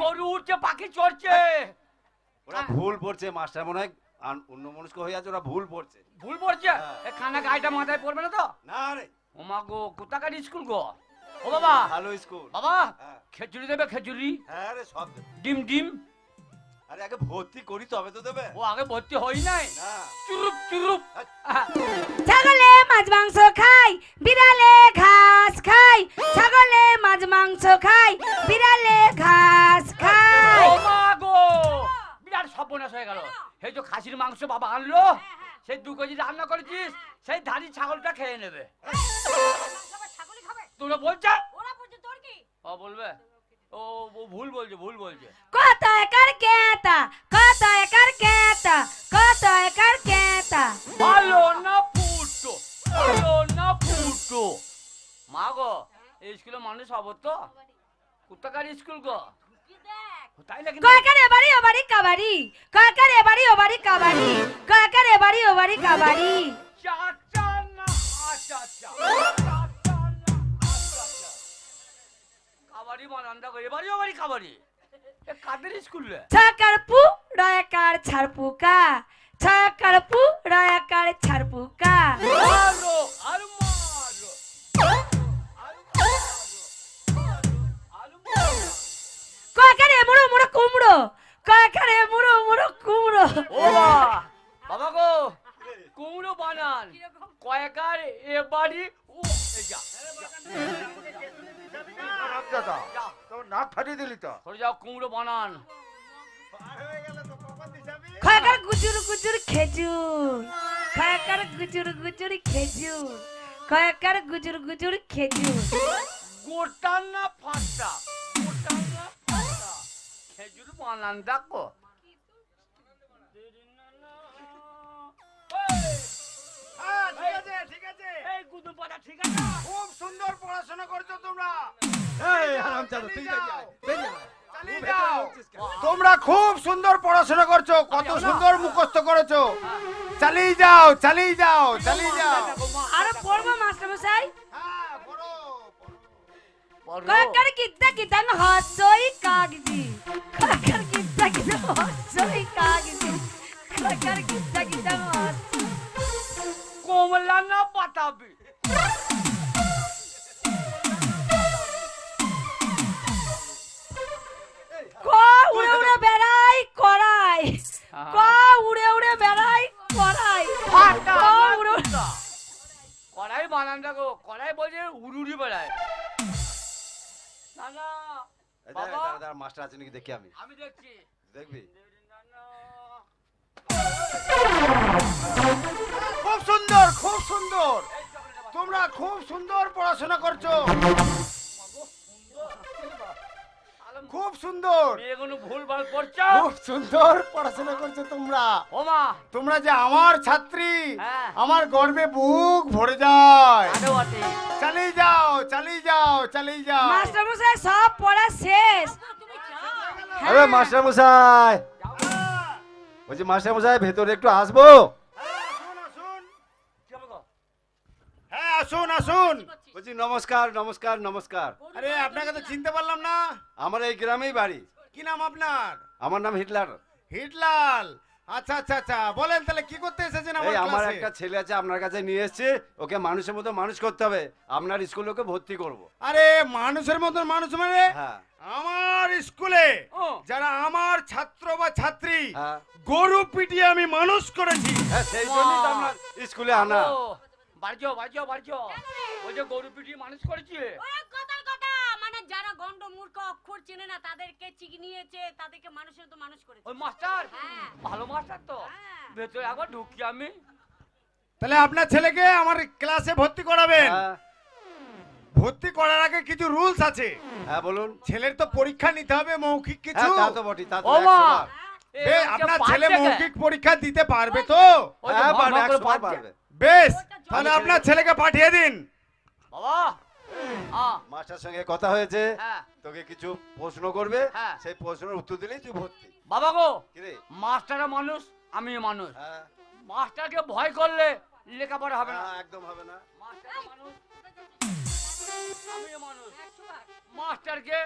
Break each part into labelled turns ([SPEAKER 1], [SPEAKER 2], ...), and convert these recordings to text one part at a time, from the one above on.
[SPEAKER 1] গরু উঠছে পাখি চড়ছে।
[SPEAKER 2] ওরা ভুল পড়ছে মাস্টার মনে হয় অন্য মনস্ক হয়ে আছে ওরা ভুল পড়ছে।
[SPEAKER 1] ভুল পড়ছে?
[SPEAKER 2] হ্যাঁ।
[SPEAKER 1] এ খানা গাইটা মাথায় পড়বে না তো?
[SPEAKER 2] না রে।
[SPEAKER 1] ও মা গো কোথাকার স্কুল গো? ও বাবা।
[SPEAKER 2] ভালো স্কুল।
[SPEAKER 1] বাবা
[SPEAKER 2] হ্যাঁ।
[SPEAKER 1] খেজুরি দেবে খেজুরি
[SPEAKER 2] হ্যাঁ রে সব
[SPEAKER 1] ডিম ডিম?
[SPEAKER 2] আরে আগে ভর্তি করি তবে তো দেবে?
[SPEAKER 1] ও আগে ভর্তি হই নাই?
[SPEAKER 2] না।
[SPEAKER 1] চুরুপ চুরুপ।
[SPEAKER 3] ছাগলে মাছ মাংস খায় বিড়ালে ঘাস খায় ছাগলে মাছ মাংস খায় বিড়ালে ঘাস খায়
[SPEAKER 1] ও মা গো! বিরাট সর্বনাশ হয়ে গেল। সেই তো খাসির মাংস বাবা আনলো সেই দু কেজি রান্না করেছিস সেই ধানি ছাগলটা খেয়ে নেবে।
[SPEAKER 4] ছাগলই খাবে।
[SPEAKER 1] তোরা বলছে?
[SPEAKER 4] ওরা বলছে তোর কি?
[SPEAKER 1] ও বলবে। ও ও ভুল বলছে ভুল বলছে।
[SPEAKER 3] কত একর কেতা কত একর কেতা কত একর কেতা।
[SPEAKER 1] ভালো না ফুটো ভালো না ফুটো মা গো এই স্কুলে মানুষ হব তো? কোথাকার স্কুল গো?
[SPEAKER 4] কি দেখ
[SPEAKER 1] তাই নাকি
[SPEAKER 3] কয়কার এবারি ওবারি কাবারি কয়কার কাবারি কয়কার এবারি ওবারি কাবারি
[SPEAKER 1] চাচা না আচ্ছা আচ্ছা কাবাডি বানান্দা করে এবারে এবারে কাবাডি এ কাদের স্কুল রে?
[SPEAKER 3] ছকার পু রয়াকার ছাড়পুকা। ছকার পু রয়াকার ছাড়পুকা।
[SPEAKER 1] মারো আর আর মারো।
[SPEAKER 3] কয়কার মুড়ো মুড়ো কুমড়ো? কয়কার মুড়ো মুড়ো কুমড়ো?
[SPEAKER 1] ও বাবা গো কুমড়ো বানান। কয়েকার এবারে ও যা।
[SPEAKER 5] দাদা তোর নাক ফাটিয়ে দিলি তো।
[SPEAKER 1] সরে যাও কুমড়ো বানান।
[SPEAKER 3] কয়কার গুজুর গুজুর খেজুর কয়কার গুজুর গুজুর খেজুর কয়কার গুজুর গুজুর খেজুর।
[SPEAKER 1] গোটা না ফাটা গোটা না ফাটা। খেজুর বানান দেখো।
[SPEAKER 5] ঠিক আছে ঠিক
[SPEAKER 1] এই গুদু পাতা ঠিক আছে?
[SPEAKER 5] খুব সুন্দর পড়াশোনা করছ তোমরা।
[SPEAKER 2] এই হারামজাদা তুই?
[SPEAKER 5] তোমরা খুব সুন্দর পড়াশোনা করছ কত। সুন্দর মুখস্থ করেছ। চালিয়ে যাও চালিয়ে যাও চালিয়ে যাও।
[SPEAKER 3] আরও পড়ব মাস্টার মশাই
[SPEAKER 5] হ্যাঁ পড়ো পড়ো।
[SPEAKER 3] কয়কার কিত্তা কিতাং হসই কাগজি কয়কার কিত্তা কিতাং হসই কাগজি কয়কার কিত্তা কিতাং হস
[SPEAKER 1] কমলা না পাতাবি।
[SPEAKER 3] ক উড়ে উড়ে বেড়াই করাই। ক উড়ে উড়ে বেড়াই করাই। ক উড়ে উড়ে-
[SPEAKER 1] কড়াই বানান দেখো কড়াই বলছে উড়ুড়ি বেড়ায়। না না বাবা।
[SPEAKER 2] দাঁড়া, দাঁড়া, মাস্টার আছে নাকি? দেখি আমি।
[SPEAKER 1] আমি দেখছি।
[SPEAKER 2] দেখবি?
[SPEAKER 1] না, না।
[SPEAKER 5] খুব সুন্দর খুব সুন্দর। তোমরা খুব সুন্দর পড়াশোনা করছ। খুব সুন্দর।
[SPEAKER 1] ভালো করছ
[SPEAKER 5] খুব সুন্দর পড়াশোনা করছ তোমরা।
[SPEAKER 1] ও মা
[SPEAKER 5] তোমরা যে আমার ছাত্রী
[SPEAKER 1] হ্যাঁ।
[SPEAKER 5] আমার গর্বে বুক ভরে যায়। চালিয়ে যাও চালিয়ে যাও চালিয়ে যাও।
[SPEAKER 3] মাস্টার মশাই সব পড়া শেষ।
[SPEAKER 2] আরে মাস্টার মশাই বলছি মাস্টার মশাই ভেতরে একটু আসব
[SPEAKER 5] আসুন আসুন
[SPEAKER 1] কি হবে গো?
[SPEAKER 5] হ্যাঁ আসুন আসুন।
[SPEAKER 2] বলছি নমস্কার নমস্কার নমস্কার।
[SPEAKER 5] আরে আপনাকে তো চিনতে পারলাম না।
[SPEAKER 2] আমার এই গ্রামেই বাড়ি।
[SPEAKER 5] কি নাম আপনার?
[SPEAKER 2] আমার নাম হিটলার।
[SPEAKER 5] হিটলাল। আচ্ছা আচ্ছা আচ্ছা। বলেন তাহলে কি করতে এসেছেন আমার
[SPEAKER 2] এই আমার
[SPEAKER 5] ক্লাসে
[SPEAKER 2] একটা ছেলে আছে আপনার কাছে নিয়ে এসেছি। ওকে মানুষের মতো মানুষ করতে হবে। আপনার স্কুলে ওকে ভর্তি করব।
[SPEAKER 5] আরে মানুষের মতন মানুষ মানে?
[SPEAKER 2] হ্যাঁ।
[SPEAKER 5] আমার স্কুলে
[SPEAKER 1] ও,
[SPEAKER 5] যারা আমার ছাত্র বা ছাত্রী
[SPEAKER 2] হ্যাঁ।
[SPEAKER 5] গরু পিটিয়ে আমি মানুষ করেছি।
[SPEAKER 2] হ্যাঁ সেই জন্যই তো আপনার স্কুলে আনা।
[SPEAKER 1] ও, বাড়ি যাও বাড়ি যাও বাড়ি যাও ওই যে গরু পিটিয়ে মানুষ করেছি।
[SPEAKER 4] ওই কথার কথা। মানে যারা গন্ড মূর্খ অক্ষর চেনে না তাদেরকে চিকি নিয়েছে তাদেরকে মানুষের তো মানুষ করেছে।
[SPEAKER 1] ওই মাস্টার?
[SPEAKER 4] হ্যাঁ।
[SPEAKER 1] ভালো মাস্টার তো।
[SPEAKER 4] হ্যাঁ।
[SPEAKER 1] ভেতরে একবার ঢুকি আমি।
[SPEAKER 5] তাহলে আপনার ছেলেকে আমার ক্লাসে ভর্তি করাবেন।
[SPEAKER 2] হ্যাঁ।
[SPEAKER 5] ভর্তি করার আগে কিছু রুলস আছে।
[SPEAKER 2] হ্যাঁ বলুন।
[SPEAKER 5] ছেলের তো পরীক্ষা নিতে হবে মৌখিক কিছু।
[SPEAKER 2] হ্যাঁ তা তো বটি তা তো
[SPEAKER 1] ও মা!
[SPEAKER 2] 100 বার।
[SPEAKER 1] এ,
[SPEAKER 5] বে,
[SPEAKER 1] ওই যে
[SPEAKER 5] আপনার ছেলে মৌখিক পরীক্ষা দিতে পারবে তো?
[SPEAKER 2] হ্যাঁ পারবে
[SPEAKER 1] ভাগ করে
[SPEAKER 2] 100 বার
[SPEAKER 1] পাঁচ
[SPEAKER 2] পারবে।
[SPEAKER 5] বেশ তাহলে আপনার ছেলেকে পাঠিয়ে দিন।
[SPEAKER 1] বাবা!
[SPEAKER 2] মাস্টার সঙ্গে কথা হয়েছে
[SPEAKER 1] হ্যাঁ।
[SPEAKER 2] তোকে কিছু প্রশ্ন করবে
[SPEAKER 1] হ্যাঁ।
[SPEAKER 2] সেই প্রশ্নের উত্তর দিলেই তুই ভর্তি।
[SPEAKER 1] বাবা গো মাস্টারও মানুষ আমি মানুষ।
[SPEAKER 2] হ্যাঁ।
[SPEAKER 1] মাস্টারকে ভয় করলে লেখাপড়া হবে না।
[SPEAKER 2] হ্যাঁ, একদম হবে না।
[SPEAKER 1] মাস্টার মানুষ আমি মানুষ। মাস্টারকে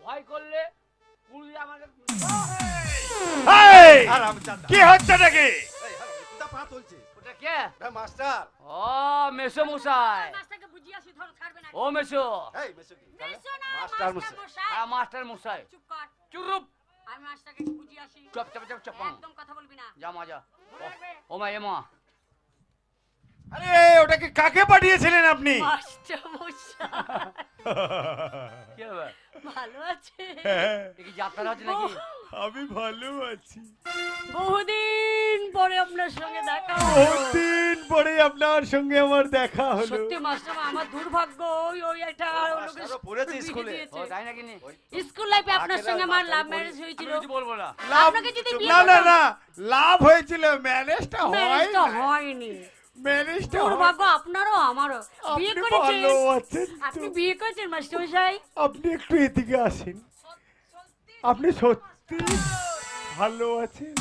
[SPEAKER 1] ভয় করলে আমাকে
[SPEAKER 2] আর
[SPEAKER 5] কি হচ্ছে নাকি?
[SPEAKER 2] এই হ্যালো
[SPEAKER 1] ওটা কে?
[SPEAKER 2] মাস্টার।
[SPEAKER 1] ও মেসো মশাই।
[SPEAKER 4] মাস্টারকে বুঝিয়ে আসি, ধরো, ছাড়বে না।
[SPEAKER 1] ও মেসো।
[SPEAKER 2] এই মেসো কি?
[SPEAKER 4] মেসো না,
[SPEAKER 2] মাস্টার মশাই।
[SPEAKER 1] হ্যাঁ মাস্টার মশাই।
[SPEAKER 4] চুপ কর।
[SPEAKER 1] চুরুপ।
[SPEAKER 4] আমি মাস্টারকে বুঝিয়ে আসি।
[SPEAKER 1] চপ চপ চপ চপ
[SPEAKER 4] একদম কথা বলবি না।
[SPEAKER 1] যা মা যা। ও মা এ মা।
[SPEAKER 5] আরে ওটাকে কাকে পাঠিয়েছিলেন আপনি?
[SPEAKER 4] মাস্টার
[SPEAKER 1] কি হবে
[SPEAKER 4] ভালো আছে।
[SPEAKER 1] এ কি যাত্রা হচ্ছে নাকি?
[SPEAKER 5] আমি ভালো আছি।
[SPEAKER 4] বহুদিন পরে আপনার সঙ্গে দেখা হলো।
[SPEAKER 5] বহুদিন পরে আপনার সঙ্গে আমার দেখা হলো।
[SPEAKER 4] সত্যি মাস্টার আমার দুর্ভাগ্য ওই ওই একটা লোকের
[SPEAKER 2] পড়েছে স্কুলে।
[SPEAKER 1] ও তাই নাকি নি?
[SPEAKER 4] স্কুল লাইফে আপনার সঙ্গে আমার লাভ ম্যারেজ হয়েছিল।
[SPEAKER 1] কিছু বলব না।
[SPEAKER 5] লাভ
[SPEAKER 4] আপনাকে যদি
[SPEAKER 5] না না না লাভ হয়েছিল ম্যারেজটা হয়
[SPEAKER 4] ম্যারেজটা হয়নি।
[SPEAKER 5] ম্যারেজটা
[SPEAKER 4] আপনারও আমারও। বিয়ে
[SPEAKER 5] আপনি
[SPEAKER 4] করেছেন? বিয়ে করেছেন মাস্টার মশাই
[SPEAKER 5] আপনি একটু এদিকে আসেন। আপনি সত্যি ভালো আছেন?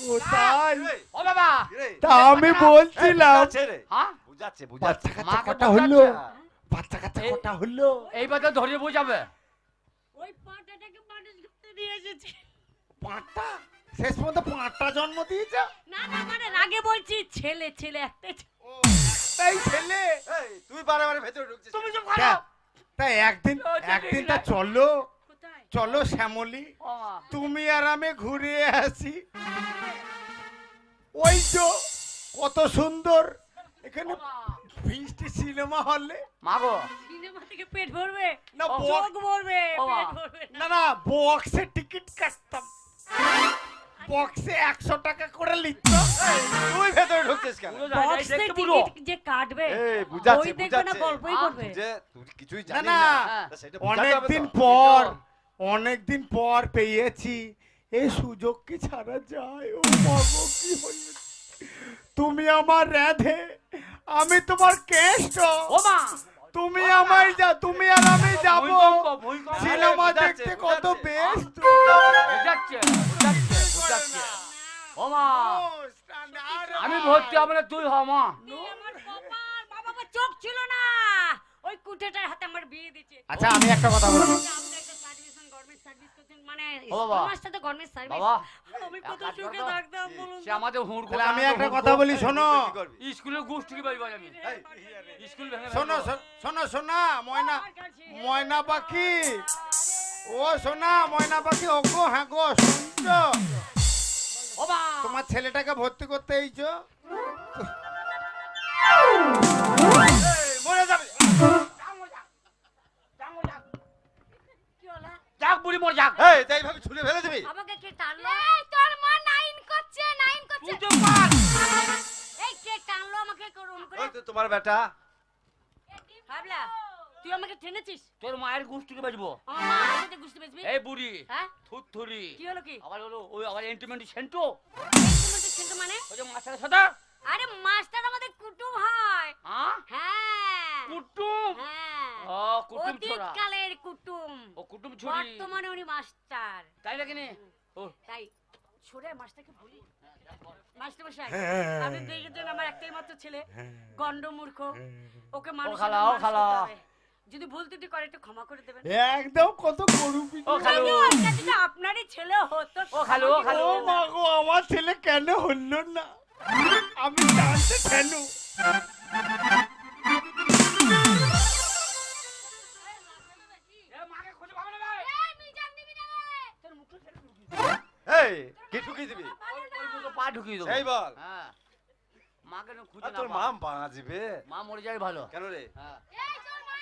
[SPEAKER 5] কোথায়?
[SPEAKER 1] ও বাবা!
[SPEAKER 5] তা আমি বলছিলাম।
[SPEAKER 2] এই, বুঝাচ্ছে রে।
[SPEAKER 1] হ্যাঁ?
[SPEAKER 2] বুঝাচ্ছে
[SPEAKER 5] বাচ্চা
[SPEAKER 2] বুঝাচ্ছে।
[SPEAKER 5] কাচ্চা। হলো বাচ্চা হলো?
[SPEAKER 1] এইবার তো ধরে বোঝাবে।
[SPEAKER 4] ওই পাটাটাকে মানুষ নিয়ে এসেছি।
[SPEAKER 5] পাঁচটা শেষ পর্যন্ত পাঁচটা জন্ম দিয়েছে?
[SPEAKER 4] না না মানে রাগে বলছি ছেলে ছেলে একটা
[SPEAKER 5] ছেলে?
[SPEAKER 2] এই তুই বারে বারে ভেতরে ঢুকছিস
[SPEAKER 1] তুমি চুপ
[SPEAKER 5] তা-
[SPEAKER 1] করো
[SPEAKER 5] তাই একদিন একদিন তা চলো চলো শ্যামলি তুমি আর আমি ঘুরে আসি। ওই তো কত সুন্দর এখানে
[SPEAKER 1] মা।
[SPEAKER 5] সিনেমা হলে।
[SPEAKER 1] মা গো।
[SPEAKER 4] সিনেমা থেকে পেট ভরবে?
[SPEAKER 5] না বক-
[SPEAKER 4] ভরবে পেট ভরবে না।
[SPEAKER 5] না না বক্সে টিকিট কাটতাম। বক্সে একশো টাকা করে লিখত।
[SPEAKER 2] তুই ভেতরে ঢুকছিস কেন?
[SPEAKER 4] বক্সে টিকিট যে কাটবে
[SPEAKER 2] এই বুঝাচ্ছে বুঝাচ্ছে।
[SPEAKER 4] গল্পই করবে।
[SPEAKER 2] যে তুই কিছুই
[SPEAKER 5] না
[SPEAKER 2] জানিস
[SPEAKER 5] না। অনেকদিন পর অনেকদিন পর পেয়েছি। এই সুযোগ কি ছাড়া যায়? ও কি তুমি আমার রাধে আমি তোমার কেষ্ট।
[SPEAKER 1] ও মা!
[SPEAKER 5] তুমি আমায় যা তুমি আর আমি যাব। সিনেমা দেখতে কত
[SPEAKER 2] বুঝাচ্ছে।
[SPEAKER 5] বেস্ট
[SPEAKER 1] ভর্তি হবে না তুই হ মা
[SPEAKER 4] চোখ ছিল না। ওই কুঠেটার হাতে আমার বিয়ে দিচ্ছে
[SPEAKER 5] আচ্ছা আমি একটা কথা বলি।
[SPEAKER 4] মানে
[SPEAKER 1] বাবা।
[SPEAKER 4] আমি
[SPEAKER 5] একটা কথা বলি শোনো।
[SPEAKER 1] গোষ্ঠী স্কুল ভেঙে
[SPEAKER 5] শোনো শোনো শোনা ময়না ময়না পাখি। ও শোনা ময়না পাখি ও গো হ্যাঁ গো শুনছো? তোমার ছেলেটাকে ভর্তি করতে এইছো
[SPEAKER 2] এই, মরে যাবে।
[SPEAKER 4] কি হলো
[SPEAKER 1] যাক বুড়ি মর যাক
[SPEAKER 2] এই তাই ভাবে ছুলে ফেলে দিবি
[SPEAKER 4] আমাকে কে টানলো এই তোর মা নাইন করছে নাইন করছে।
[SPEAKER 1] তুই চুপ
[SPEAKER 4] এই কে টানলো আমাকে? করুন করে।
[SPEAKER 2] তোমার বেটা।
[SPEAKER 4] ভাবলা তুই আমাকে ঠেনেছিস
[SPEAKER 1] তোর মায়ের
[SPEAKER 4] আমার সাথে বুঝতে পেরেছিস
[SPEAKER 1] এই বুড়ি
[SPEAKER 4] হ্যাঁ?
[SPEAKER 1] থুতথুরি।
[SPEAKER 4] কি হলো কি?
[SPEAKER 1] আবার হলো ওই আবার এন্টিমেন্ট সেন্টো।
[SPEAKER 4] তোমাদের ছেলে মানে?
[SPEAKER 1] ওই যে মাস্টারের সাথে।
[SPEAKER 4] আরে মাস্টার আমাদের কুটুম হয়।
[SPEAKER 1] হ্যাঁ?
[SPEAKER 4] হ্যাঁ।
[SPEAKER 1] কুটুম?
[SPEAKER 4] হ্যাঁ।
[SPEAKER 1] ও কুটুম ছোড়া।
[SPEAKER 4] অতীতকালের কুটুম।
[SPEAKER 1] ও কুটুম
[SPEAKER 4] বর্তমানে উনি মাস্টার।
[SPEAKER 1] তাই নাকি নে? ও।
[SPEAKER 4] তাই। ছোড়ে মাস্টারকে বলি। মাস্টার মশাই
[SPEAKER 5] হ্যাঁ।
[SPEAKER 4] আপনি দেখেছেন আমার একটাই মাত্র ছেলে গন্ড মূর্খ ওকে মানুষ
[SPEAKER 1] খালা, ও খালা।
[SPEAKER 4] যদি ভুল ত্রুটি করে একটু ক্ষমা করে দেবেন।
[SPEAKER 5] একদম কত গরু
[SPEAKER 1] ও খালু।
[SPEAKER 4] যদি আপনারই ছেলে হতো
[SPEAKER 1] ও খালু, ও খালু।
[SPEAKER 5] ও মা গো আমার ছেলে কেন হলো না? আমি জানতে কেন?
[SPEAKER 1] মাকে খুঁজে পাবে না রে।
[SPEAKER 2] এই কি ঢুকিয়ে দিবি?
[SPEAKER 1] ওই ওই মতো পা ঢুকিয়ে দেবো।
[SPEAKER 2] সেই বল।
[SPEAKER 1] হ্যাঁ। মাকে খুঁজে
[SPEAKER 2] তোর মা। বাঁচবে
[SPEAKER 1] মা মরে যায় ভালো।
[SPEAKER 2] কেন রে?
[SPEAKER 1] হ্যাঁ।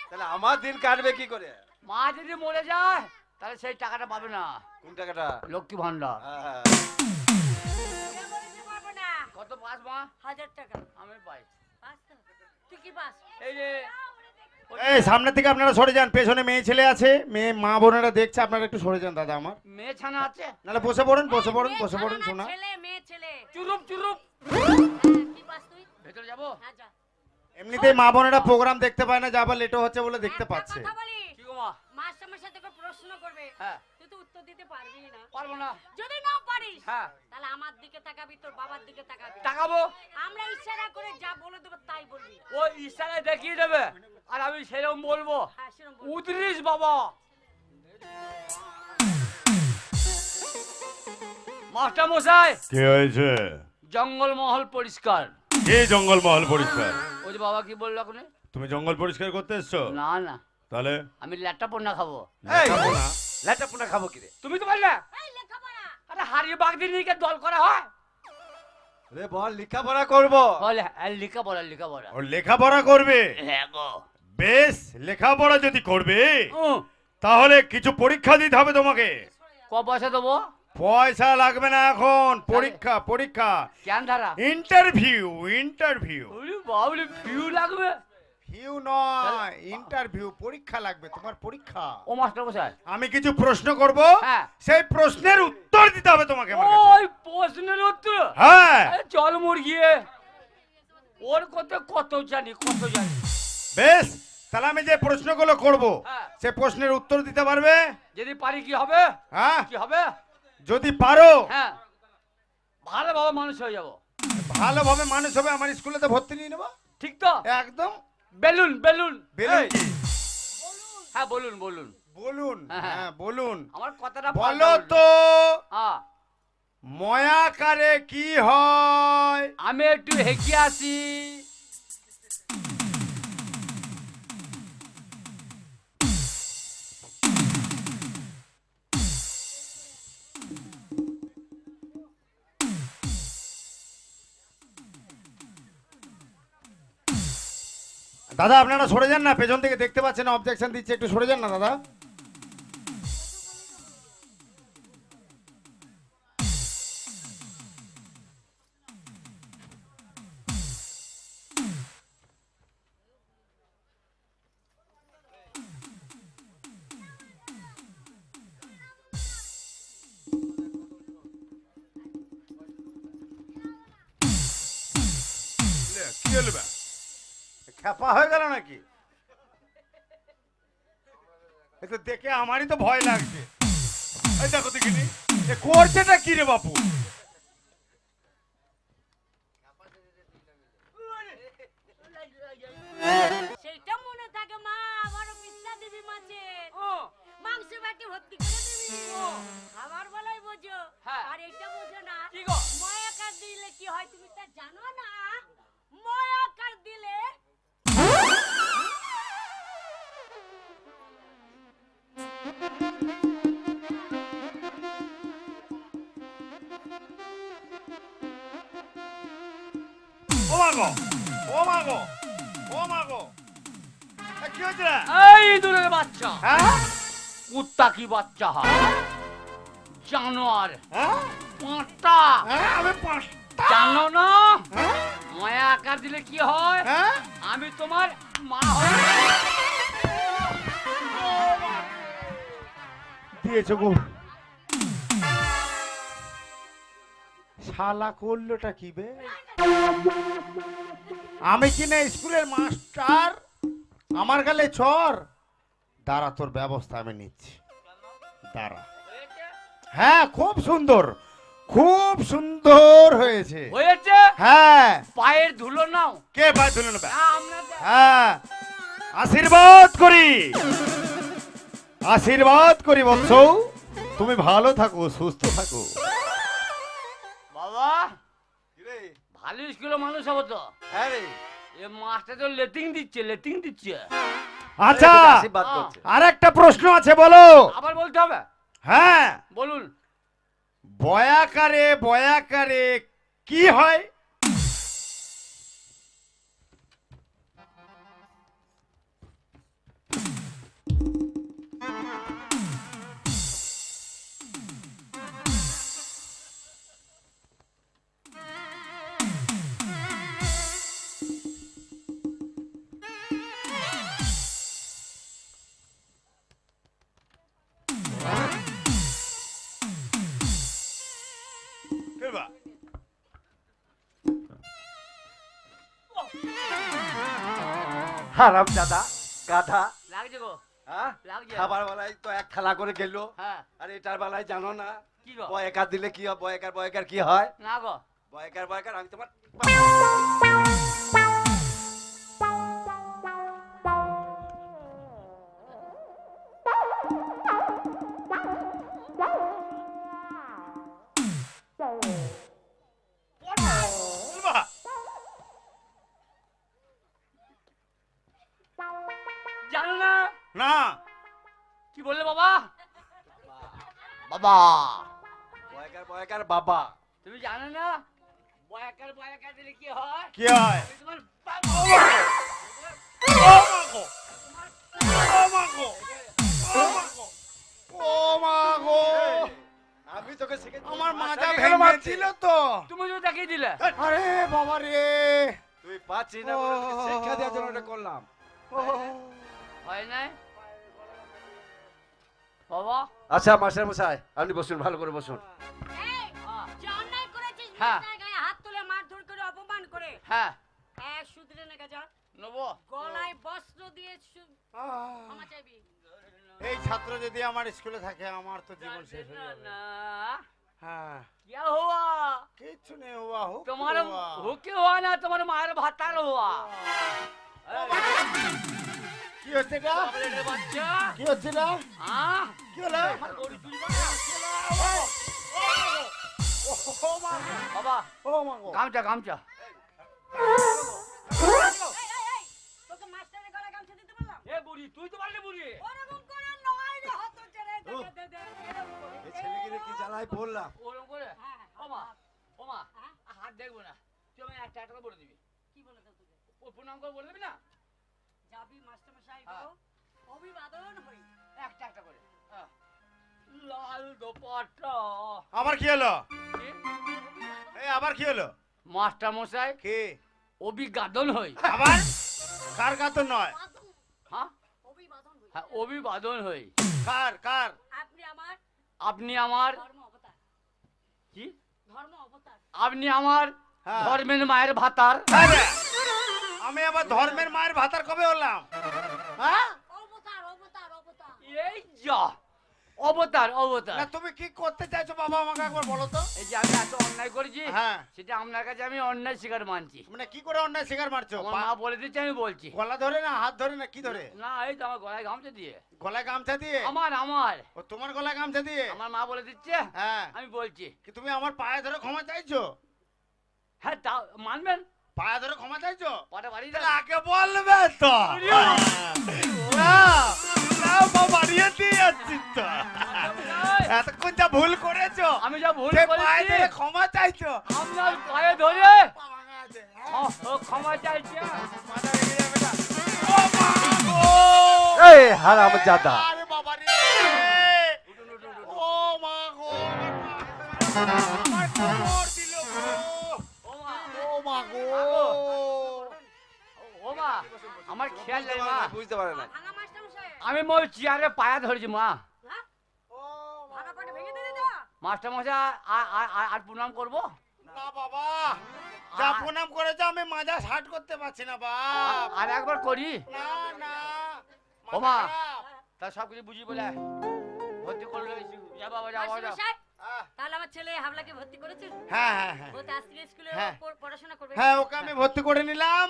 [SPEAKER 2] তাহলে আমার দিন কাটবে কি করে?
[SPEAKER 1] মা যদি মরে যায় তাহলে সেই টাকাটা পাবে না।
[SPEAKER 2] কোন টাকাটা?
[SPEAKER 1] লক্ষ্মী ভান্ডার
[SPEAKER 2] হ্যাঁ।
[SPEAKER 1] কত পাস মা?
[SPEAKER 4] হাজার টাকা।
[SPEAKER 1] আমি পাই।
[SPEAKER 4] তুই কি পাস?
[SPEAKER 1] এই যে
[SPEAKER 5] এই সামনে থেকে আপনারা সরে যান পেছনে মেয়ে ছেলে আছে মেয়ে মা বোনেরা দেখছে আপনারা একটু সরে যান দাদা আমার।
[SPEAKER 1] মেয়ে ছানা আছে?
[SPEAKER 5] নাহলে বসে পড়েন বসে পড়েন বসে পড়েন শোনা।
[SPEAKER 4] ছেলে মেয়ে ছেলে।
[SPEAKER 1] চুরুপ চুরুপ।
[SPEAKER 4] হ্যাঁ, কি পাস তুই?
[SPEAKER 1] ভেতরে যাব?
[SPEAKER 4] হ্যাঁ যা।
[SPEAKER 5] এমনিতেই মা বোনেরা প্রোগ্রাম দেখতে পায় না যা আবার লেটও হচ্ছে বলে দেখতে পাচ্ছে।
[SPEAKER 1] কি গো মা?
[SPEAKER 4] সাথে করে প্রশ্ন করবে।
[SPEAKER 1] হ্যাঁ।
[SPEAKER 4] তুই তো উত্তর দিতে পারবি না।
[SPEAKER 1] পারব না।
[SPEAKER 4] যদি না পারিস
[SPEAKER 1] হ্যাঁ।
[SPEAKER 4] তাহলে আমার দিকে তাকাবি তোর বাবার দিকে তাকাবি।
[SPEAKER 1] তাকাবো?
[SPEAKER 4] আমরা ইশারা করে যা বলে দেবো তাই বলবি।
[SPEAKER 1] ও ইশারায় দেখিয়ে দেবে। আর আমি সেরকম বলব।
[SPEAKER 4] হ্যাঁ
[SPEAKER 1] উদ্রিস বাবা। মাস্টার মশাই
[SPEAKER 6] কি হয়েছে?
[SPEAKER 1] জঙ্গল মহল পরিষ্কার।
[SPEAKER 6] এই জঙ্গল মহল পরিষ্কার?
[SPEAKER 1] ওই যে বাবা কি বলল এখন?
[SPEAKER 6] তুমি জঙ্গল পরিষ্কার করতে এসছো?
[SPEAKER 1] না না।
[SPEAKER 6] তাহলে?
[SPEAKER 1] আমি ল্যাটটা পন্না খাব।
[SPEAKER 2] এই! ল্যাটা পোনা? খাব কি রে
[SPEAKER 1] তুমি তো বললে?
[SPEAKER 4] এই লেখাপড়া
[SPEAKER 1] আরে হারিয়ে বাগ দিয়ে নিয়ে দল করা হয়?
[SPEAKER 2] রে বল লেখাপড়া করব।
[SPEAKER 1] বলে লিখা বলা লিখা বলা
[SPEAKER 6] ও লেখাপড়া করবে?
[SPEAKER 1] হ্যাঁ গো।
[SPEAKER 6] বেশ লেখাপড়া যদি করবে তাহলে কিছু পরীক্ষা দিতে হবে তোমাকে।
[SPEAKER 1] ক পয়সা দেবো?
[SPEAKER 6] পয়সা লাগবে না এখন। পরীক্ষা পরীক্ষা।
[SPEAKER 1] কেন ধারা
[SPEAKER 6] ইন্টারভিউ ইন্টারভিউ
[SPEAKER 1] বাবরে ফিউ লাগবে?
[SPEAKER 5] ভিউ নয় ইন্টারভিউ পরীক্ষা লাগবে তোমার পরীক্ষা।
[SPEAKER 1] ও মাস্টার মশাই।
[SPEAKER 6] আমি কিছু প্রশ্ন করব
[SPEAKER 1] হ্যাঁ।
[SPEAKER 6] সেই প্রশ্নের উত্তর দিতে হবে তোমাকে
[SPEAKER 1] ওই প্রশ্নের উত্তর?
[SPEAKER 6] হ্যাঁ।
[SPEAKER 1] চল মুরগিয়ে। ওর কত কত জানি কত জানি।
[SPEAKER 6] বেশ তাহলে আমি যে প্রশ্নগুলো করব
[SPEAKER 1] হ্যাঁ।
[SPEAKER 6] সে প্রশ্নের উত্তর দিতে পারবে?
[SPEAKER 1] যদি পারি কি হবে?
[SPEAKER 6] হ্যাঁ।
[SPEAKER 1] কি হবে?
[SPEAKER 6] যদি পারো
[SPEAKER 1] হ্যাঁ। ভালোভাবে মানুষ হয়ে যাব।
[SPEAKER 6] ভালোভাবে মানুষ হবে আমার স্কুলেতে ভর্তি নিয়ে নেব।
[SPEAKER 1] ঠিক তো?
[SPEAKER 6] একদম।
[SPEAKER 1] Balloon balloon.
[SPEAKER 6] বেলুন
[SPEAKER 1] হ্যাঁ বলুন বলুন।
[SPEAKER 6] বলুন
[SPEAKER 1] হ্যাঁ।
[SPEAKER 6] হ্যাঁ। বলুন।
[SPEAKER 1] আমার কথাটা
[SPEAKER 6] বলো তো
[SPEAKER 1] হ্যাঁ।
[SPEAKER 6] ময়াকারে কি হয়?
[SPEAKER 1] আমি একটু হেঁকে আসি।
[SPEAKER 6] দাদা, আপনারা সরে যান না, পেছন থেকে দেখতে পাচ্ছেন অবজেকশন দিচ্ছে, একটু সরে যান না, দাদা। আমারই তো ভয় লাগছে। এই দেখো দেখিনি? এ করছেটা কি রে বাপু?
[SPEAKER 4] সেটা মনে থাকে মা আমারও পিস্তা দিবি মাছে।
[SPEAKER 1] ও,
[SPEAKER 4] মাংস বাটি ভর্তি করে দিবি আমার বলাই বোঝো।
[SPEAKER 1] হ্যাঁ।
[SPEAKER 4] আর এটা বোঝো না
[SPEAKER 1] কি গো?
[SPEAKER 4] ময়াকার দিলে কি হয় তুমি তা জানো না? ময়াকার দিলে
[SPEAKER 6] ও মাগো ও মাগো ও মাগো এ কি হচ্ছে রে?
[SPEAKER 1] এই ইঁদুরের বাচ্চা
[SPEAKER 6] হ্যাঁ
[SPEAKER 1] কুত্তা কি বাচ্চা হয় জানোয়ার
[SPEAKER 6] হ্যাঁ
[SPEAKER 1] পাঁচটা
[SPEAKER 6] হ্যাঁ আমি
[SPEAKER 1] জানো না
[SPEAKER 6] হ্যাঁ
[SPEAKER 1] মায়া আকার দিলে কি হয়
[SPEAKER 6] হ্যাঁ
[SPEAKER 1] আমি তোমার মা হই
[SPEAKER 5] দিয়েছ গো শালা করলোটা কি বে আমি কি না স্কুলের মাস্টার? আমার গালে চর দাঁড়া তোর ব্যবস্থা আমি নিচ্ছি। দাঁড়া। হ্যাঁ খুব সুন্দর। খুব সুন্দর হয়েছে।
[SPEAKER 1] হয়েছে?
[SPEAKER 5] হ্যাঁ।
[SPEAKER 1] পায়ের ধুলো নাও।
[SPEAKER 5] কে পায়ের ধুলো নেবে?
[SPEAKER 1] না,
[SPEAKER 5] হ্যাঁ। আশীর্বাদ করি। আশীর্বাদ করি বৎস। তুমি ভালো থাকো সুস্থ থাকো।
[SPEAKER 2] রে?
[SPEAKER 1] কিলো মানুষ হব তো
[SPEAKER 2] হ্যাঁ রে
[SPEAKER 1] এ মাস্টার তো লেটিং দিচ্ছে লেটিং দিচ্ছে
[SPEAKER 5] আচ্ছা
[SPEAKER 2] আশীর্বাদ করছে
[SPEAKER 5] আর একটা প্রশ্ন আছে বলো
[SPEAKER 1] আবার বলতে হবে?
[SPEAKER 5] হ্যাঁ।
[SPEAKER 1] বলুন।
[SPEAKER 5] বয়াকারে বয়াকারে কি হয়?
[SPEAKER 2] হারাম দাদা গাধা।
[SPEAKER 1] লাগছে গো
[SPEAKER 2] হ্যাঁ। খাবার বেলায় তো এক খেলা করে গেল
[SPEAKER 1] হ্যাঁ।
[SPEAKER 2] আর এটার বেলায় জানো না
[SPEAKER 1] কি গো?
[SPEAKER 2] বয়কার দিলে কি হয় বয়কার বয়কার কি হয়?
[SPEAKER 1] না গো।
[SPEAKER 2] বয়কার বয়কার আমি তোমার
[SPEAKER 1] বাবা।
[SPEAKER 2] বয়কার বয়কার বাবা।
[SPEAKER 1] তুমি জানো না? বয়াকার বয়াকার দিলে কি হয়?
[SPEAKER 6] কি হয়?
[SPEAKER 1] আমি তোমার
[SPEAKER 6] ও মাগো ও মাগো ও মাগো ও
[SPEAKER 2] আমি তোকে শিখে
[SPEAKER 5] আমার মাজা
[SPEAKER 2] কেন মারছিস?
[SPEAKER 5] তো।
[SPEAKER 1] তুমি তো দেখিয়ে দিলে।
[SPEAKER 5] আরে বাবা রে।
[SPEAKER 2] তুই পাচ্ছি না বলে শিক্ষা দেওয়ার জন্য এটা করলাম।
[SPEAKER 1] হয় নাই? বাবা।
[SPEAKER 2] আচ্ছা মাস্টার মশাই আপনি বসুন ভালো করে বসুন
[SPEAKER 4] এই,
[SPEAKER 1] হ্যাঁ।
[SPEAKER 4] যে অন্যায় করেছিস
[SPEAKER 1] হ্যাঁ।
[SPEAKER 4] মাথায় গায়ে হাত তুলে মারধর করে অপমান করে
[SPEAKER 1] হ্যাঁ
[SPEAKER 4] এক শুধরে না গেছা
[SPEAKER 1] নেবো
[SPEAKER 4] গলায় বস্ত্র দিয়ে সু-
[SPEAKER 5] আহ,
[SPEAKER 4] ক্ষমা চাইবি
[SPEAKER 5] এই ছাত্র যদি আমার স্কুলে থাকে আমার তো জীবন শেষ হয়ে যাবে
[SPEAKER 1] না
[SPEAKER 5] হ্যাঁ
[SPEAKER 1] क्या हुआ
[SPEAKER 5] কিচ্ছু নেই হুয়া হুক
[SPEAKER 1] तुम्हारा
[SPEAKER 5] হুয়া।
[SPEAKER 1] हुक्के हुआ ना तुम्हारे मार भातार हुआ
[SPEAKER 5] কি হচ্ছে এটা? কি হচ্ছে এটা? কি হলো?
[SPEAKER 1] বাবা
[SPEAKER 5] ও
[SPEAKER 4] মাগো গামছা
[SPEAKER 1] গামছা। তো পারলি বুড়ি
[SPEAKER 4] ওরকম করে নয় রে হাত ছেড়ে দে
[SPEAKER 2] কি জ্বালায় বললাম?
[SPEAKER 1] ওরকম করে? ওমা দেখব না। তুই আমায় একটা একটা করে দিবি।
[SPEAKER 4] বলে দাও
[SPEAKER 1] না?
[SPEAKER 4] যাবি মাস্টারমশাই
[SPEAKER 1] হ্যাঁ।
[SPEAKER 4] গো, অভিবাদন হই।
[SPEAKER 1] একটা একটা করে। হ্যাঁ। লাল দোপাট্টা।
[SPEAKER 5] আবার কি হলো? এই আবার কি হলো?
[SPEAKER 1] মাস্টার মশাই
[SPEAKER 5] কি?
[SPEAKER 1] অভিবাদন হই।
[SPEAKER 5] আবার? কার কাতর নয়?
[SPEAKER 1] হ্যাঁ?
[SPEAKER 4] অভিবাদন
[SPEAKER 1] হ্যাঁ অভিবাদন হই।
[SPEAKER 5] কার কার?
[SPEAKER 4] আপনি আমার
[SPEAKER 1] আপনি আমার
[SPEAKER 4] ধর্ম অবতার।
[SPEAKER 1] কি?
[SPEAKER 4] ধর্ম অবতার।
[SPEAKER 1] আপনি আমার
[SPEAKER 5] হ্যাঁ।
[SPEAKER 1] ধর্মের মায়ের ভাতার।
[SPEAKER 5] আমি আবার ধর্মের মায়ের ভাতার কবে হলাম? হ্যাঁ?
[SPEAKER 4] অবতার অবতার অবতার।
[SPEAKER 1] এই যা অবতার অবতার।
[SPEAKER 5] না তুমি কি করতে চাইছো বাবা আমাকে একবার বলো তো?
[SPEAKER 1] এই যে আমি এত অন্যায় করেছি
[SPEAKER 5] হ্যাঁ।
[SPEAKER 1] সেটা আপনার কাছে আমি অন্যায় স্বীকার মানছি।
[SPEAKER 5] মানে কি করে অন্যায় শিকার মারছো?
[SPEAKER 1] মা বলে দিচ্ছে আমি বলছি।
[SPEAKER 5] গলা ধরে না হাত ধরে না কি ধরে?
[SPEAKER 1] না এই তো আমার গলায় গামছা দিয়ে।
[SPEAKER 5] গলায় গামছা দিয়ে?
[SPEAKER 1] আমার আমার।
[SPEAKER 5] ও তোমার গলায় গামছা দিয়ে?
[SPEAKER 1] আমার মা বলে দিচ্ছে
[SPEAKER 5] হ্যাঁ।
[SPEAKER 1] আমি বলছি।
[SPEAKER 5] কি তুমি আমার পায়ে ধরে ক্ষমা চাইছো?
[SPEAKER 1] হ্যাঁ তা মানবেন?
[SPEAKER 5] পায়ে ধরে ক্ষমা চাইছো?
[SPEAKER 1] পাটা বাড়ি
[SPEAKER 5] তাহলে আগে বলবে তো। না, না, বাড়িয়ে দিয়ে তো। এতক্ষণ যা ভুল করেছ
[SPEAKER 1] আমি যা ভুল
[SPEAKER 5] সে পায়ে
[SPEAKER 1] করেছি
[SPEAKER 5] ধরে ক্ষমা চাইছো।
[SPEAKER 1] আপনার পায়ে ধরে।
[SPEAKER 5] হ্যাঁ,
[SPEAKER 1] ক্ষমা চাইছে।
[SPEAKER 5] মাথা যাবে না। ও মা গো!
[SPEAKER 2] এই হারাম জাদা।
[SPEAKER 5] আরে বাবা রে! ও মা গো! আমার
[SPEAKER 1] মা
[SPEAKER 5] গো!
[SPEAKER 1] ও মা আমার খেয়াল নেই মা।
[SPEAKER 2] বুঝতে পারে না।
[SPEAKER 1] আমি মোর চেয়ারে পায়া ধরেছি মা।
[SPEAKER 4] হ্যাঁ?
[SPEAKER 1] মাস্টার মশাই আর- প্রণাম করব?
[SPEAKER 5] না বাবা যা প্রণাম করেছ আমি মাজা ষাট করতে পারছি না বাপ।
[SPEAKER 1] আর একবার করি?
[SPEAKER 5] না না।
[SPEAKER 1] ও মা। তা সব কিছু বুঝি বলে ভর্তি করলে যা বাবা যা বাবা
[SPEAKER 4] তাহলে আমার ছেলে হাবলাকে ভর্তি করেছেন
[SPEAKER 5] হ্যাঁ হ্যাঁ হ্যাঁ।
[SPEAKER 4] ও তো আজ থেকে স্কুলে
[SPEAKER 5] হ্যাঁ।
[SPEAKER 4] পড়াশোনা করবে।
[SPEAKER 5] হ্যাঁ ওকে আমি ভর্তি করে নিলাম।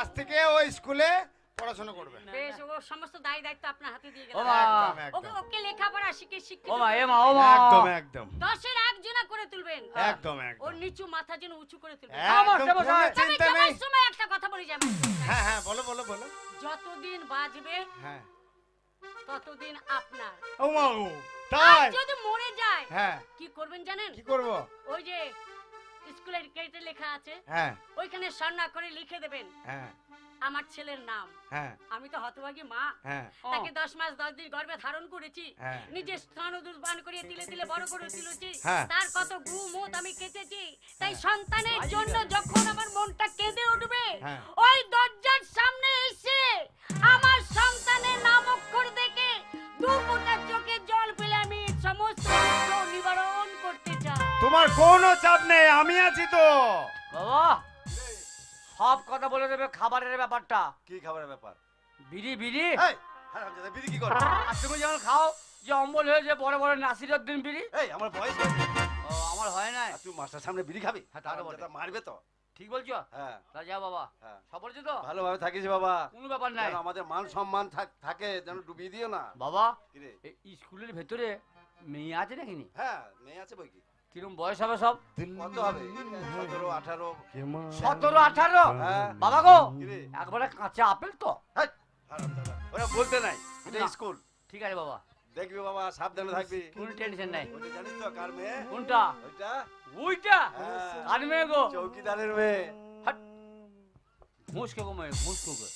[SPEAKER 5] আজ থেকে ও স্কুলে পড়াশোনা করবে।
[SPEAKER 4] বেশ ও সমস্ত দায় দায়িত্ব আপনার হাতে দিয়ে গেলাম
[SPEAKER 1] মা
[SPEAKER 5] একদম
[SPEAKER 4] ওকে
[SPEAKER 5] একদম।
[SPEAKER 4] ওকে লেখাপড়া শিখে শিক্ষিত
[SPEAKER 1] ও মা এ মা ও মা
[SPEAKER 5] একদম একদম।
[SPEAKER 4] দশের একজনা করে তুলবেন।
[SPEAKER 5] একদম
[SPEAKER 4] ওর
[SPEAKER 5] একদম
[SPEAKER 4] নিচু মাথা যেন উঁচু করে তুলবেন।
[SPEAKER 5] একদম
[SPEAKER 1] দেবো
[SPEAKER 5] কোনো
[SPEAKER 1] সাহেব।
[SPEAKER 5] চিন্তা
[SPEAKER 4] যাবার
[SPEAKER 5] নেই।
[SPEAKER 4] সময় একটা কথা বলি যাবেন
[SPEAKER 5] হ্যাঁ হ্যাঁ বলো বলো বলো।
[SPEAKER 4] যতদিন বাঁচবে
[SPEAKER 5] হ্যাঁ।
[SPEAKER 4] ততদিন আপনার।
[SPEAKER 5] ও। তাই?
[SPEAKER 4] যদি মরে যায়
[SPEAKER 5] হ্যাঁ।
[SPEAKER 4] কি করবেন জানেন?
[SPEAKER 5] কি করব?
[SPEAKER 4] ওই যে স্কুলের গেটে লেখা আছে
[SPEAKER 5] হ্যাঁ।
[SPEAKER 4] ওইখানে করে লিখে দেবেন
[SPEAKER 5] হ্যাঁ।
[SPEAKER 4] আমার ছেলের নাম।
[SPEAKER 5] হ্যাঁ।
[SPEAKER 4] আমি তো হতভাগী মা।
[SPEAKER 5] হ্যাঁ।
[SPEAKER 4] তাকে দশ মাস দশ দিন গর্ভে ধারণ করেছি।
[SPEAKER 5] হ্যাঁ।
[SPEAKER 4] নিজের দুর্বান করিয়ে তিলে তিলে বড় করে তুলেছি।
[SPEAKER 5] হ্যাঁ।
[SPEAKER 4] তার কত গু মুত আমি কেটেছি। তাই সন্তানের জন্য যখন আমার মনটা কেঁদে উঠবে। ওই দরজার সামনে এসে আমার সন্তানের নাম অক্ষর দেখে দু ফোঁটা চোখে
[SPEAKER 5] তোমার কোনো চাপ নেই আমি আছি তো।
[SPEAKER 1] বাবা সব কথা বলে দেবে খাবারের ব্যাপারটা।
[SPEAKER 2] কি খাবারের ব্যাপার?
[SPEAKER 1] বিড়ি বিড়ি?
[SPEAKER 2] এই হারামজাদা বিড়ি কি কর?
[SPEAKER 1] আর তুমি যেমন খাও যে অম্বল হয়েছে বড় বড় নাসিরুদ্দিন বিড়ি?
[SPEAKER 2] এই আমার বয়স
[SPEAKER 1] ও আমার হয় নাই।
[SPEAKER 2] তুই মাস্টার সামনে বিড়ি খাবি?
[SPEAKER 1] হ্যাঁ,
[SPEAKER 2] মারবে তো।
[SPEAKER 1] ঠিক বলছো?
[SPEAKER 2] হ্যাঁ।
[SPEAKER 1] যাও বাবা।
[SPEAKER 2] হ্যাঁ।
[SPEAKER 1] সব বলছো তো?
[SPEAKER 2] ভালোভাবে থাকিস বাবা।
[SPEAKER 1] কোনো ব্যাপার নাই।
[SPEAKER 2] আমাদের মান সম্মান থাক- থাকে যেন ডুবিয়ে দিও না।
[SPEAKER 1] বাবা স্কুলের ভেতরে মেয়ে আছে নাকি
[SPEAKER 2] হ্যাঁ মেয়ে আছে বই কি?
[SPEAKER 1] কিরম বয়স হবে সব?
[SPEAKER 2] কত হবে? সতেরো আঠারো।
[SPEAKER 1] সতেরো আঠারো?
[SPEAKER 2] হ্যাঁ।
[SPEAKER 1] বাবা গো একবারে কাঁচা আপেল তো।
[SPEAKER 2] ওরা বলতে নাই এটা স্কুল।
[SPEAKER 1] ঠিক আছে বাবা।
[SPEAKER 2] দেখবি বাবা সাবধানে থাকবি।
[SPEAKER 1] কোনো টেনশন নাই।
[SPEAKER 2] জানিস তো কার মেয়ে?
[SPEAKER 1] কোনটা?
[SPEAKER 2] ওইটা?
[SPEAKER 1] ওইটা?
[SPEAKER 2] হ্যাঁ,
[SPEAKER 1] কার মেয়ে গো?
[SPEAKER 2] চৌকিদারের মেয়ে।
[SPEAKER 1] মুসকে গো মেয়ে মুসকে গো।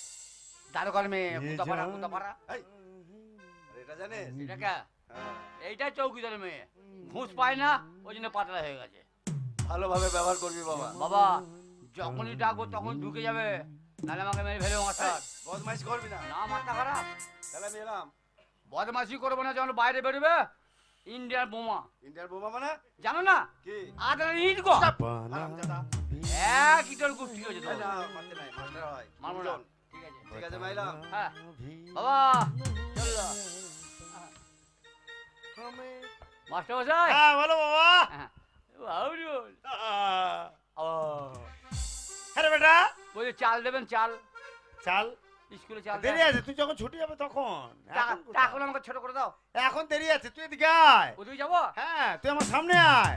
[SPEAKER 1] দারোগার মেয়ে কোথা পাড়া কোথা পাড়া
[SPEAKER 2] এটা জানিস?
[SPEAKER 1] এটা কে? এইটাই চৌকিদারের মেয়ে। ঘুষ পায় না ওই জন্য পাতলা হয়ে গেছে।
[SPEAKER 2] ভালোভাবে ব্যবহার করবি বাবা।
[SPEAKER 1] বাবা যখনই ডাকবো তখন ঢুকে যাবে। নাহলে আমাকে মেরে ফেলে মাস্টার।
[SPEAKER 2] বদমাইশ করবি না।
[SPEAKER 1] না মাথা খারাপ।
[SPEAKER 2] তাহলে আমি এলাম।
[SPEAKER 1] বদমাসি করব না যখন বাইরে বেরোবে ইন্ডিয়ার বোমা।
[SPEAKER 2] ইন্ডিয়ার বোমা মানে?
[SPEAKER 1] জানো না?
[SPEAKER 2] কি?
[SPEAKER 1] আদার ইট গো। এক ইটার গোষ্ঠী হয়েছে তো
[SPEAKER 2] না, মারতে নাই, মাস্টার হয়।
[SPEAKER 1] মারবো ঠিক আছে।
[SPEAKER 2] ঠিক আছে মাইলাম
[SPEAKER 1] হ্যাঁ। বাবা চলো মাস্টার মশাই
[SPEAKER 5] হ্যাঁ বলো বাবা
[SPEAKER 1] হ্যাঁ। বাবুল ও
[SPEAKER 5] আরে বেটা।
[SPEAKER 1] বলছে চাল দেবেন চাল।
[SPEAKER 5] চাল?
[SPEAKER 1] স্কুলে চাল
[SPEAKER 5] দেরি আছে তুই যখন ছুটি যাবে তখন। এখন কোথায়?
[SPEAKER 1] আমাকে ছোট করে দাও।
[SPEAKER 5] এখন দেরি আছে তুই এদিকে আয়।
[SPEAKER 1] ওদিকে যাব?
[SPEAKER 5] হ্যাঁ তুই আমার সামনে আয়।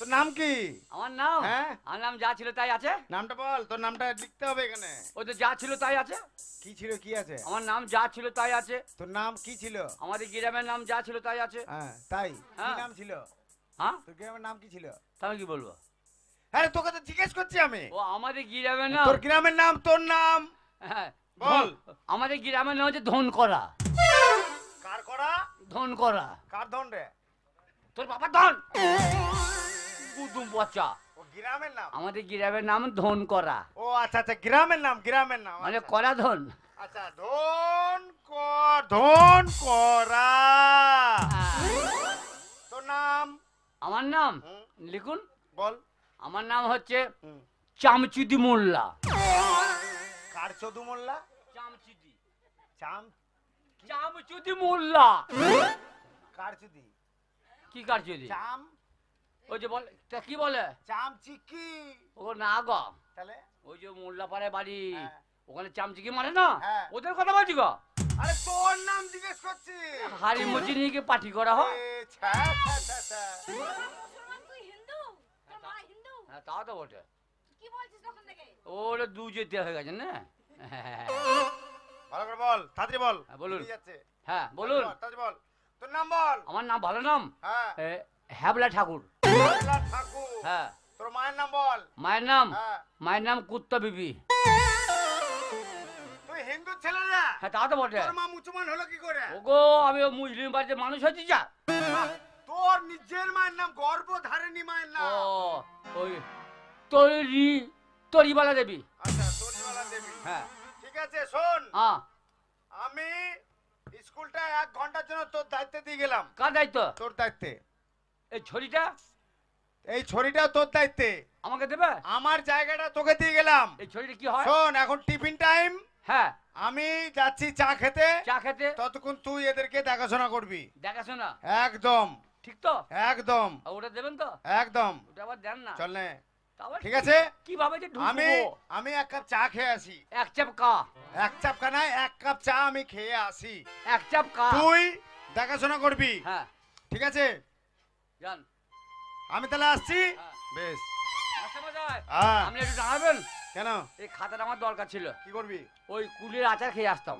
[SPEAKER 5] তোর নাম কি?
[SPEAKER 1] আমার নাম?
[SPEAKER 5] হ্যাঁ?
[SPEAKER 1] আমার নাম যা ছিল তাই আছে?
[SPEAKER 5] নামটা বল তোর নামটা লিখতে হবে এখানে।
[SPEAKER 1] ওই তো যা ছিল তাই আছে?
[SPEAKER 5] কি ছিল কি আছে?
[SPEAKER 1] আমার নাম যা ছিল তাই আছে।
[SPEAKER 5] তোর নাম কি ছিল?
[SPEAKER 1] আমাদের গ্রামের নাম যা ছিল তাই আছে।
[SPEAKER 5] হ্যাঁ তাই। কি
[SPEAKER 1] হ্যাঁ।
[SPEAKER 5] নাম ছিল?
[SPEAKER 1] হ্যাঁ?
[SPEAKER 5] তোর গ্রামের নাম কি ছিল?
[SPEAKER 1] তাহলে কি বলব?
[SPEAKER 5] আরে তোকে তো জিজ্ঞেস করছি আমি।
[SPEAKER 1] ও আমাদের গ্রামের নাম।
[SPEAKER 5] তোর গ্রামের নাম তোর নাম।
[SPEAKER 1] হ্যাঁ
[SPEAKER 5] বল।
[SPEAKER 1] আমাদের গ্রামের নাম হচ্ছে ধন করা
[SPEAKER 5] কার? করা
[SPEAKER 1] ধন করা
[SPEAKER 5] কার ধন রে?
[SPEAKER 1] তোর বাবা ধন। কুদুম পচা
[SPEAKER 5] ও গ্রামের নাম?
[SPEAKER 1] আমাদের গ্রামের নাম ধন করা
[SPEAKER 5] ও আচ্ছা আচ্ছা গ্রামের নাম গ্রামের নাম
[SPEAKER 1] মানে
[SPEAKER 5] আচ্ছা।
[SPEAKER 1] করা ধন।
[SPEAKER 5] আচ্ছা ধন কর ধন করা। তোর নাম?
[SPEAKER 1] আমার নাম? লিখুন।
[SPEAKER 5] বল।
[SPEAKER 1] আমার নাম হচ্ছে। চামচুদি মোল্লা।
[SPEAKER 5] কার চদু মোল্লা?
[SPEAKER 1] চামচুদি।
[SPEAKER 5] চাম
[SPEAKER 1] চামচুদি মোল্লা।
[SPEAKER 5] কার চুদি
[SPEAKER 1] কি কারচুদি
[SPEAKER 5] চাম
[SPEAKER 1] ওই যে বলে তা কি বলে?
[SPEAKER 5] চাম চিকি
[SPEAKER 1] ও না গো।
[SPEAKER 5] তাহলে?
[SPEAKER 1] ওই যে মোল্লা বাড়ি।
[SPEAKER 5] হ্যাঁ।
[SPEAKER 1] ওখানে চামচিকি মারে না?
[SPEAKER 5] হ্যাঁ।
[SPEAKER 1] ওদের কথা বলছি গো?
[SPEAKER 5] আরে তোর নাম জিজ্ঞেস করছি
[SPEAKER 1] হাড়ি মুচি নিয়ে কি পার্টি করা হয়? হ্যাঁ তাও তো বটে।
[SPEAKER 4] কি বলছিস তখন থেকে?
[SPEAKER 1] ওটা দু যেতে হয়ে গেছে না?
[SPEAKER 5] ভালো করে বল তাড়াতাড়ি বল।
[SPEAKER 1] হ্যাঁ, বলুন। হ্যাঁ বলুন।
[SPEAKER 5] তাড়াতাড়ি বল তোর নাম বল।
[SPEAKER 1] আমার নাম ভালো নাম?
[SPEAKER 5] হ্যাঁ।
[SPEAKER 1] হ্যাবলা ঠাকুর। হ্যাঁ।
[SPEAKER 5] তোর মায়ের নাম বল।
[SPEAKER 1] মায়ের নাম?
[SPEAKER 5] হ্যাঁ।
[SPEAKER 1] মায়ের নাম কুত্তা বিবি।
[SPEAKER 5] তুই হিন্দু ছেলে না?
[SPEAKER 1] হ্যাঁ তা তো বটে।
[SPEAKER 5] তোর মা মুসলমান হলো কি করে?
[SPEAKER 1] ওগো আমি মুসলিম বাড়িতে মানুষ হচ্ছি যা।
[SPEAKER 5] তোর নিজের মায়ের নাম গর্ভধারিণী মায়ের
[SPEAKER 1] ও ওই তরি তরিবালা দেবী।
[SPEAKER 5] আচ্ছা দেবী।
[SPEAKER 1] হ্যাঁ।
[SPEAKER 5] ঠিক আছে শোন।
[SPEAKER 1] হ্যাঁ।
[SPEAKER 5] আমি স্কুলটা এক ঘণ্টার জন্য তোর দায়িত্বে দিয়ে গেলাম।
[SPEAKER 1] কার দায়িত্ব?
[SPEAKER 5] তোর দায়িত্বে।
[SPEAKER 1] এই ছড়িটা?
[SPEAKER 5] এই ছড়িটাও তোর দায়িত্বে।
[SPEAKER 1] আমাকে দেবে?
[SPEAKER 5] আমার জায়গাটা তোকে দিয়ে গেলাম।
[SPEAKER 1] এই ছড়িটা কি হয়?
[SPEAKER 5] শোন এখন টিফিন টাইম।
[SPEAKER 1] হ্যাঁ।
[SPEAKER 5] আমি যাচ্ছি চা খেতে।
[SPEAKER 1] চা খেতে?
[SPEAKER 5] ততক্ষণ তুই এদেরকে দেখাশোনা করবি।
[SPEAKER 1] দেখাশোনা?
[SPEAKER 5] একদম।
[SPEAKER 1] ঠিক তো?
[SPEAKER 5] একদম।
[SPEAKER 1] ওটা দেবেন তো?
[SPEAKER 5] একদম।
[SPEAKER 1] ওটা আবার দেন না।
[SPEAKER 5] চল নে। ঠিক আছে?
[SPEAKER 1] কীভাবে যে
[SPEAKER 5] আমি আমি এক কাপ চা খেয়ে আসি।
[SPEAKER 1] এক চাপ কা?
[SPEAKER 5] এক চাপ কানায় এক কাপ চা আমি খেয়ে আসি।
[SPEAKER 1] এক চাপ কা?
[SPEAKER 5] তুই দেখাশোনা করবি।
[SPEAKER 1] হ্যাঁ।
[SPEAKER 5] ঠিক আছে?
[SPEAKER 1] যান
[SPEAKER 5] আমি তাহলে আসছি?
[SPEAKER 1] হ্যাঁ।
[SPEAKER 5] বেশ। হ্যাঁ।
[SPEAKER 1] আপনি একটু দাঁড়াবেন?
[SPEAKER 5] কেন?
[SPEAKER 1] এই খাতাটা আমার দরকার ছিল।
[SPEAKER 5] কি করবি?
[SPEAKER 1] ওই কুলের আচার খেয়ে আসতাম।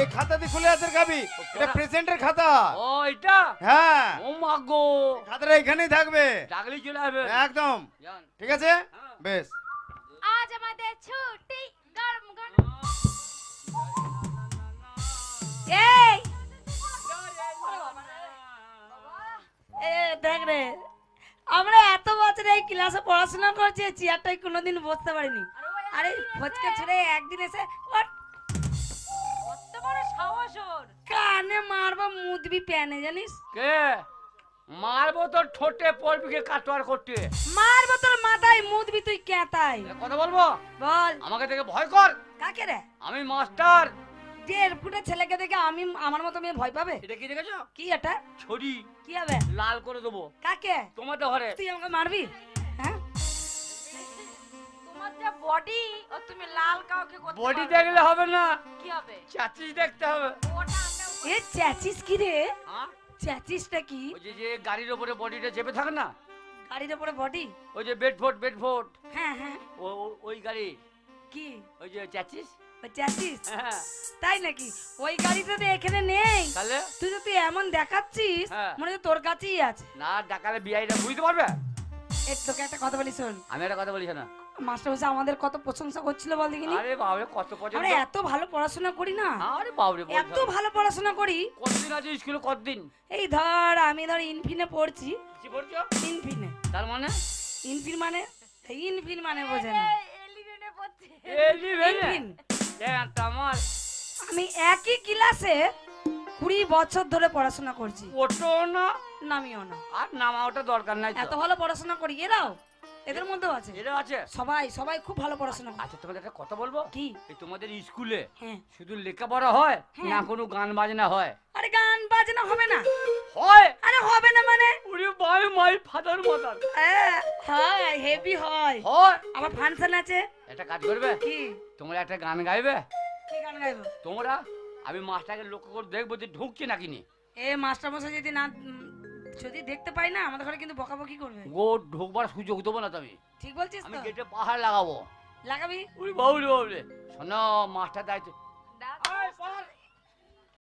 [SPEAKER 5] এই খাতা দিয়ে খুলে আছে খাবি? এটা প্রেসেন্টের খাতা।
[SPEAKER 1] ও এটা?
[SPEAKER 5] হ্যাঁ।
[SPEAKER 1] ও মা গো।
[SPEAKER 5] খাতাটা এখানেই থাকবে।
[SPEAKER 1] ডাকলি চলে আসবেন
[SPEAKER 5] একদম। ঠিক আছে?
[SPEAKER 1] হ্যাঁ।
[SPEAKER 5] বেশ।
[SPEAKER 4] আজ আমাদের ছুটি। গরম গরম।
[SPEAKER 3] এই! দেখ রে আমরা এত বছর এই ক্লাসে পড়াশোনা করছি এই চেয়ারটায় কোনোদিন বসতে পারিনি। আরে ফচকা ছেড়ে একদিন এসে ওর
[SPEAKER 4] কত বড় সাহস ওর।
[SPEAKER 3] কানে মারবা মুদবি প্যানে জানিস?
[SPEAKER 1] কে? মারবো তোর ঠোঁটে পড়বি কে কাটোয়ার করতে
[SPEAKER 3] মারবো তোর মাথায় মুদবি তুই কেতাই
[SPEAKER 1] কথা বলব?
[SPEAKER 3] বল।
[SPEAKER 1] আমাকে দেখে ভয় কর।
[SPEAKER 3] কাকে রে?
[SPEAKER 1] আমি মাস্টার।
[SPEAKER 3] ছেলেকে দেখে আমি আমার মতো মেয়ে ভয় পাবে?
[SPEAKER 1] এটা কি দেখেছ?
[SPEAKER 3] কি এটা?
[SPEAKER 1] ছড়ি।
[SPEAKER 3] কি হবে?
[SPEAKER 1] লাল করে দেবো।
[SPEAKER 3] কাকে?
[SPEAKER 1] তোমাদের ঘরে।
[SPEAKER 3] তুই আমাকে মারবি? হ্যাঁ?
[SPEAKER 4] তোমার যা বডি ও তুমি লাল কাউকে করতে
[SPEAKER 1] বডি দেখলে হবে না।
[SPEAKER 4] কি হবে?
[SPEAKER 1] চাচিস দেখতে হবে।
[SPEAKER 3] এ চ্যাচিস কি রে?
[SPEAKER 1] হ্যাঁ?
[SPEAKER 3] চ্যাচিসটা কি?
[SPEAKER 1] ওই যে যে গাড়ির উপরে বডিটা চেপে থাকে না?
[SPEAKER 3] গাড়ির উপরে বডি?
[SPEAKER 1] ওই যে বেডফোর্ড বেডফোর্ড
[SPEAKER 3] হ্যাঁ হ্যাঁ।
[SPEAKER 1] ও- ও- ওই গাড়ি।
[SPEAKER 3] কি?
[SPEAKER 1] ওই যে চাচিস হ্যাঁ
[SPEAKER 3] তাই নাকি ওই গাড়িটা তো এখানে নেই
[SPEAKER 1] তাহলে
[SPEAKER 3] তুই তো তুই এমন দেখাচ্ছিস
[SPEAKER 1] হ্যাঁ।
[SPEAKER 3] মনে হচ্ছে তোর কাছেই আছে
[SPEAKER 1] না ডাকালে বিআইটা বুঝতে পারবে
[SPEAKER 3] এ তোকে একটা কথা বলি শোন
[SPEAKER 1] আমি একটা কথা বলিস না
[SPEAKER 3] মাস্টার মশাই আমাদের কত প্রশংসা করছিল বল দেখিনি
[SPEAKER 1] আরে বাবরে কত পছন্দ
[SPEAKER 3] আমরা এত ভালো পড়াশোনা করি না
[SPEAKER 1] আরে বাবরে
[SPEAKER 3] এত ভালো পড়াশোনা করি
[SPEAKER 1] কতদিন আছে স্কুলে কতদিন
[SPEAKER 3] এই ধর আমি ধর ইনফিনে পড়ছি
[SPEAKER 1] কি পড়ছো
[SPEAKER 3] ইনফিনে
[SPEAKER 1] তার মানে
[SPEAKER 3] ইনফিন মানে ইনফিন মানে বোঝে না
[SPEAKER 4] এলিভেনে পড়ছে
[SPEAKER 1] এলি
[SPEAKER 3] ইনফিন
[SPEAKER 1] আমার
[SPEAKER 3] আমি একই ক্লাসে কুড়ি বছর ধরে পড়াশোনা করছি।
[SPEAKER 1] ওটো না।
[SPEAKER 3] নামিও না।
[SPEAKER 1] আর নামা ওটা দরকার নাই
[SPEAKER 3] এত ভালো পড়াশোনা করি এরাও এদের মধ্যেও আছে।
[SPEAKER 1] এটা আছে।
[SPEAKER 3] সবাই সবাই খুব ভালো পড়াশোনা করে।
[SPEAKER 1] আচ্ছা তোমাদের একটা কথা বলব?
[SPEAKER 3] কি?
[SPEAKER 1] এই তোমাদের স্কুলে
[SPEAKER 3] হ্যাঁ।
[SPEAKER 1] শুধু লেখাপড়া হয়
[SPEAKER 3] হ্যাঁ।
[SPEAKER 1] না কোনো গান বাজনা হয়?
[SPEAKER 3] আরে গান বাজনা হবে না।
[SPEAKER 1] হয়?
[SPEAKER 3] আরে হবে না মানে?
[SPEAKER 1] উনি মাই মাই ফাদার মাদার
[SPEAKER 3] হ্যাঁ, হয় হেভি হয়।
[SPEAKER 1] হয়?
[SPEAKER 3] আবার ফাংশন আছে?
[SPEAKER 1] একটা কাজ করবে?
[SPEAKER 3] কি?
[SPEAKER 1] তোমরা একটা গান গাইবে?
[SPEAKER 3] কি গান গাইবো?
[SPEAKER 1] তোমরা আমি মাস্টারকে লক্ষ্য করে দেখব যে ঢুকছে নাকি নি।
[SPEAKER 3] এ মাস্টার মশাই যদি না উম, যদি দেখতে পাই না আমাদের ঘরে কিন্তু বকাবকি করবে।
[SPEAKER 1] ও ঢোকবার সুযোগ দেবো না তুমি।
[SPEAKER 3] ঠিক বলছিস
[SPEAKER 1] আমি
[SPEAKER 3] তো?
[SPEAKER 1] গেটে পাহাড় লাগাবো।
[SPEAKER 3] লাগাবি?
[SPEAKER 1] উনি বাবুরে বাবুরে শোনো মাস্টার দায়িত্ব